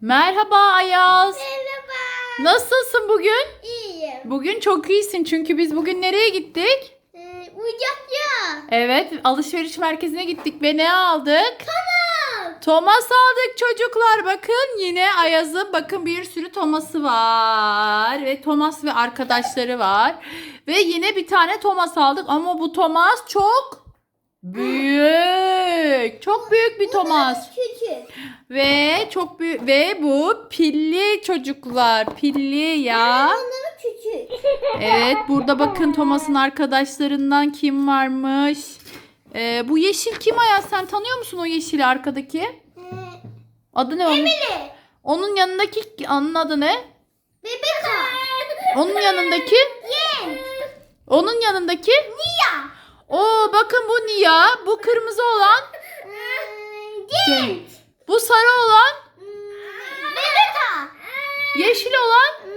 Merhaba Ayaz. Merhaba. Nasılsın bugün? İyiyim. Bugün çok iyisin çünkü biz bugün nereye gittik? Ee, Evet, alışveriş merkezine gittik ve ne aldık? Tamam. Thomas aldık çocuklar. Bakın yine Ayaz'ın bakın bir sürü Thomas'ı var. Ve Thomas ve arkadaşları var. Ve yine bir tane Thomas aldık ama bu Thomas çok büyük. Çok büyük bir Thomas. Küçük. Ve çok büyük ve bu pilli çocuklar. Pilli ya. Küçük. Evet burada bakın Thomas'ın arkadaşlarından kim varmış? Ee, bu yeşil kim Ayaz? Sen tanıyor musun o yeşili arkadaki? Ee, Adı ne onun? Emily. Onun yanındaki onun adı ne? Rebecca. Onun yanındaki? Yen. Onun yanındaki? Nia. Oo bakın bu Nia, bu kırmızı olan, Yen. bu sarı olan, Rebecca. yeşil olan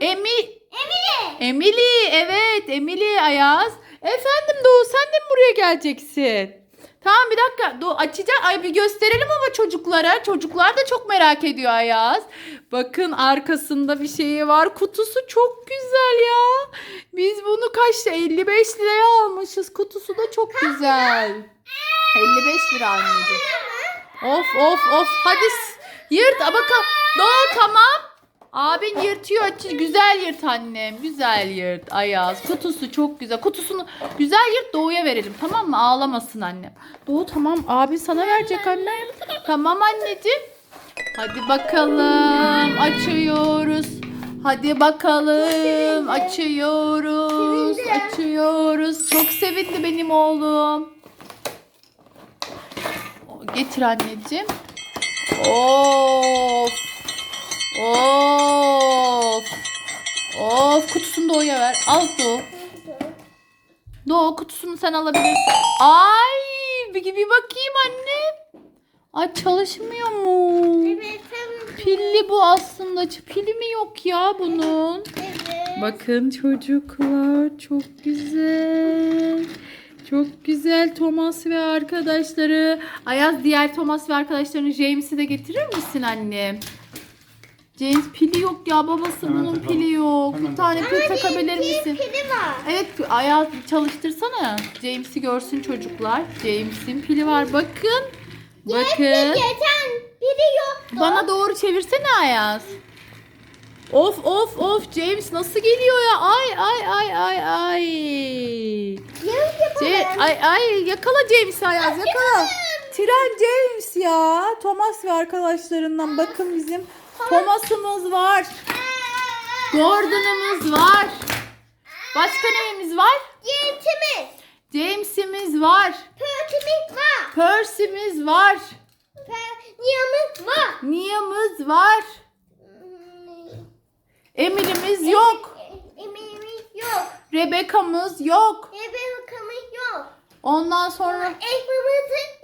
Emi Emily. Emily. Evet, Emily Ayaz. Efendim Doğu sen de mi buraya geleceksin? Tamam bir dakika. Doğu açacak. Ay bir gösterelim ama çocuklara. Çocuklar da çok merak ediyor Ayaz. Bakın arkasında bir şeyi var. Kutusu çok güzel ya. Biz bunu kaçta? 55 liraya almışız. Kutusu da çok güzel. 55 lira anneciğim. Of of of. Hadi yırt. Bakın. Doğu tamam. Abin yırtıyor. Güzel yırt annem. Güzel yırt. Ayaz. Kutusu çok güzel. Kutusunu güzel yırt Doğu'ya verelim. Tamam mı? Ağlamasın annem. Doğu tamam. Abin sana verecek annem. Tamam anneciğim. Hadi bakalım. Açıyoruz. Hadi bakalım. Açıyoruz. Açıyoruz. Çok sevindi benim oğlum. Getir anneciğim. Of. Of. Of kutusunu Doğu'ya ver. Al Doğu. Doğu kutusunu sen alabilirsin. Ay bir, bir bakayım anne. Ay çalışmıyor mu? Evet. Pilli bu aslında. Pili mi yok ya bunun? Evet. Bakın çocuklar çok güzel. Çok güzel Thomas ve arkadaşları. Ayaz diğer Thomas ve arkadaşlarını James'i de getirir misin anne? James pili yok ya babası Hemen bunun takalım. pili yok. Hemen Bir tane pil takabilir misin? Pili var. Evet Ayaz çalıştırsana. James'i görsün çocuklar. James'in pili var bakın. Bakın. Geçen biri yoktu. Bana doğru çevirsene Ayaz. Of of of James nasıl geliyor ya? Ay ay ay ay ay. Ce- yapalım. ay ay yakala James Ayaz yakala. Tren James ya. Thomas ve arkadaşlarından bakın bizim Thomas'ımız var. Gordon'ımız var. Başka neyimiz var? Yentimiz. James'imiz var. Pörtümüz var. Percy'miz var. Niyamız var. Nia'mız var. Emily'miz yok. Emeğimiz yok. Rebecca'mız yok. Rebeca'mız yok. Ondan sonra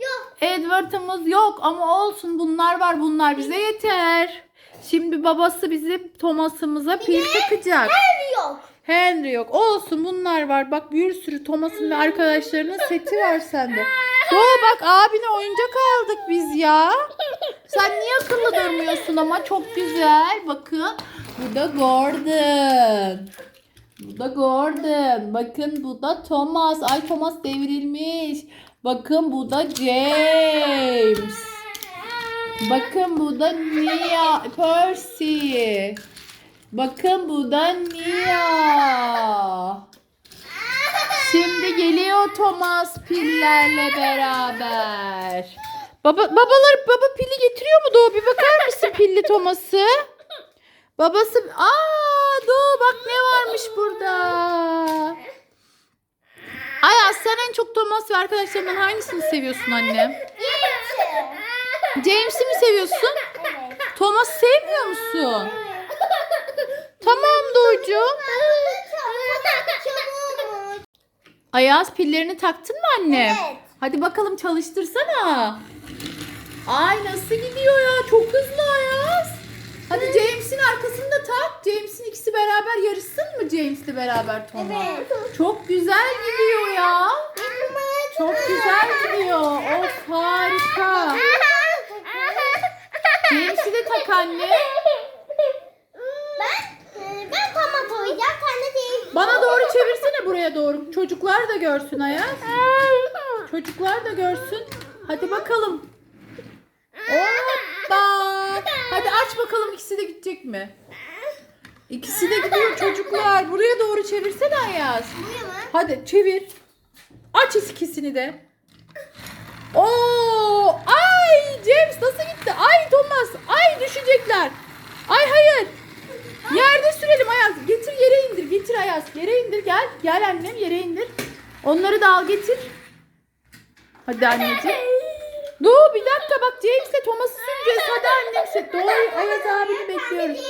yok. Edward'ımız yok ama olsun bunlar var bunlar bize yeter. Şimdi babası bizim Thomas'ımıza pil takacak. Ev yok. Henry yok. Olsun bunlar var. Bak bir sürü Thomas'ın ve arkadaşlarının seti var sende. Doğu bak abine oyuncak aldık biz ya. Sen niye akıllı durmuyorsun ama çok güzel. Bakın bu da Gordon. Bu da Gordon. Bakın bu da Thomas. Ay Thomas devrilmiş. Bakın bu da James. Bakın bu da Nia, Percy. Bakın bu da Nia. Şimdi geliyor Thomas pillerle beraber. Baba babalar baba pili getiriyor mu Doğu? Bir bakar mısın pilli Thomas'ı? Babası aa Doğu bak ne varmış burada. Ayaz sen en çok Thomas ve arkadaşlarından hangisini seviyorsun? Yenti. James'i mi seviyorsun? Evet. Thomas sevmiyor musun? Tamam Doğucuğum. Ayaz pillerini taktın mı annem? Evet. Hadi bakalım çalıştırsana. Ay nasıl gidiyor ya? Çok hızlı Ayaz. Hadi James'in arkasını da tak. James'in ikisi beraber yarışsın mı James'le beraber Thomas? Evet. Çok güzel gidiyor ya. Çok güzel gidiyor. Of harika. Aha. anne? Ben e, ben oynayacağım. Sen de değil. Bana doğru çevirsene buraya doğru. Çocuklar da görsün Ayaz. Çocuklar da görsün. Hadi bakalım. Hoppa. Hadi aç bakalım ikisi de gidecek mi? İkisi de gidiyor çocuklar. Buraya doğru çevirsene Ayaz. Buraya mı? Hadi çevir. Aç ikisini de. Oo! Ay James nasıl gitti? Ay Thomas. Ay düşecekler. Ay hayır. Yerde sürelim Ayaz. Getir yere indir. Getir Ayaz. Yere indir gel. Gel annem yere indir. Onları da al getir. Hadi anneciğim. Dur bir dakika bak James'le Thomas'ı süreceğiz. Hadi annem sen. Doğru Ayaz abini bekliyoruz.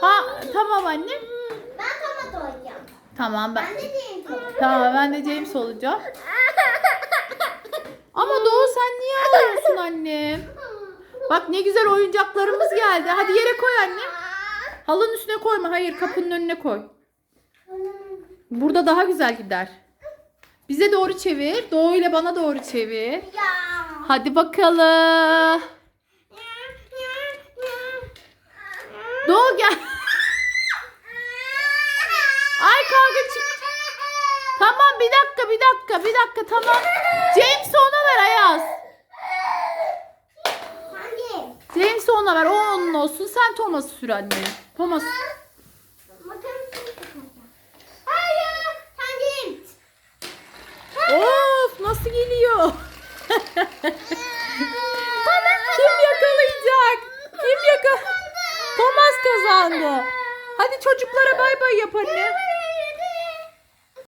Ha tamam annem. Ben tomat oynayacağım. Tamam ben. Ben de değil tomat. Tamam ben de James olacağım. Ama Doğu sen niye ağlıyorsun annem? Bak ne güzel oyuncaklarımız geldi. Hadi yere koy annem. Halının üstüne koyma. Hayır kapının önüne koy. Burada daha güzel gider. Bize doğru çevir. Doğu ile bana doğru çevir. Ya. Hadi bakalım. Doğu gel. Ay kavga çıktı. Tamam bir dakika bir dakika bir dakika tamam. James'i ona ver Ayaz. James'i ona ver o onun olsun. Sen Thomas'ı sür anne. Thomas. Bakın. Hayır. Sen git. Of nasıl geliyor? Kim yakalayacak? Kim yaka? Thomas kazandı. Hadi çocuklara bay bay yap anne.